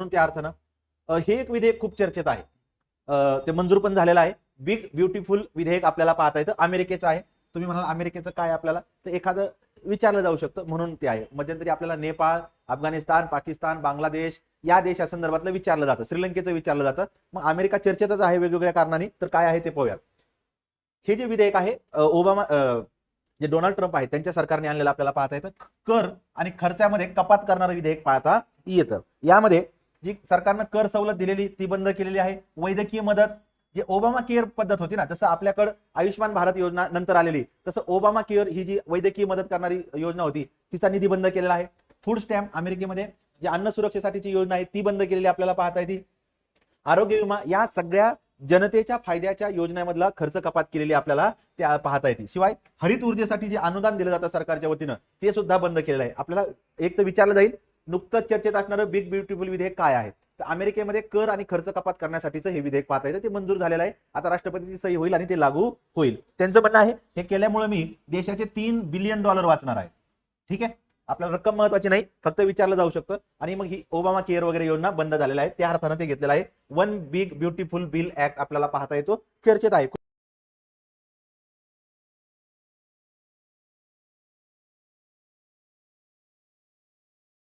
म्हणून त्या अर्थानं हे एक विधेयक खूप चर्चेत आहे. ते मंजूर पण झालेलं आहे. बिग ब्युटिफुल विधेयक आपल्याला पाहता येतं. अमेरिकेचं आहे. तुम्ही म्हणाल अमेरिकेचं काय आपल्याला? तर एखादं विचारलं जाऊ शकतं. म्हणून ते आहे. मध्यंतरी आपल्याला नेपाळ अफगाणिस्तान पाकिस्तान बांगलादेश या देशासंदर्भातलं विचारलं जातं. श्रीलंकेचं विचारलं जातं. मग अमेरिका चर्चेतच आहे वेगवेगळ्या कारणाने. तर काय आहे ते पाहूया हे जे विधेयक आहे ओबामा जे डोनाल्ड ट्रम्प आहेत त्यांच्या सरकारने आणलेलं आपल्याला पाहता येतं. कर आणि खर्चामध्ये कपात करणारं विधेयक पाहता येतं. यामध्ये जी सरकारनं कर सवलत दिलेली ती बंद केलेली आहे. वैद्यकीय मदत जे ओबामा केअर पद्धत होती ना जसं आपल्याकडं आयुष्यमान भारत योजना नंतर आलेली तसं ओबामा केअर ही जी वैद्यकीय मदत करणारी योजना होती तिचा निधी बंद केलेला आहे. फूड स्टॅम्प अमेरिकेमध्ये जी अन्न सुरक्षेसाठीची योजना आहे ती बंद केलेली आपल्याला पाहता येते आरोग्य विमा या सगळ्या जनतेच्या फायद्याच्या योजनेमधला खर्च कपात केलेली आपल्याला त्या पाहता येते शिवाय हरित ऊर्जेसाठी जे अनुदान दिलं जातं सरकारच्या वतीनं ते सुद्धा बंद केलेलं आहे. आपल्याला एक तर विचारलं जाईल नुकतंच चर्चेत असणारं बिग ब्युटिफुल विधेयक काय आहे? तर अमेरिकेमध्ये कर आणि खर्च कपात करण्यासाठीचं हे विधेयक पाहता येतं. ते मंजूर झालेलं आहे. आता राष्ट्रपतीची सही होईल आणि ते लागू होईल. त्यांचं म्हणणं आहे हे केल्यामुळे मी देशाचे तीन बिलियन डॉलर वाचणार आहे. ठीक आहे? आपल्याला रक्कम महत्वाची नाही फक्त विचारलं जाऊ शकतं. आणि मग ही ओबामा केअर वगैरे योजना बंद झालेल्या आहे त्या अर्थानं ते घेतलेलं आहे. One big beautiful bill act आपल्याला पाहता येतो. चर्चेत आहे.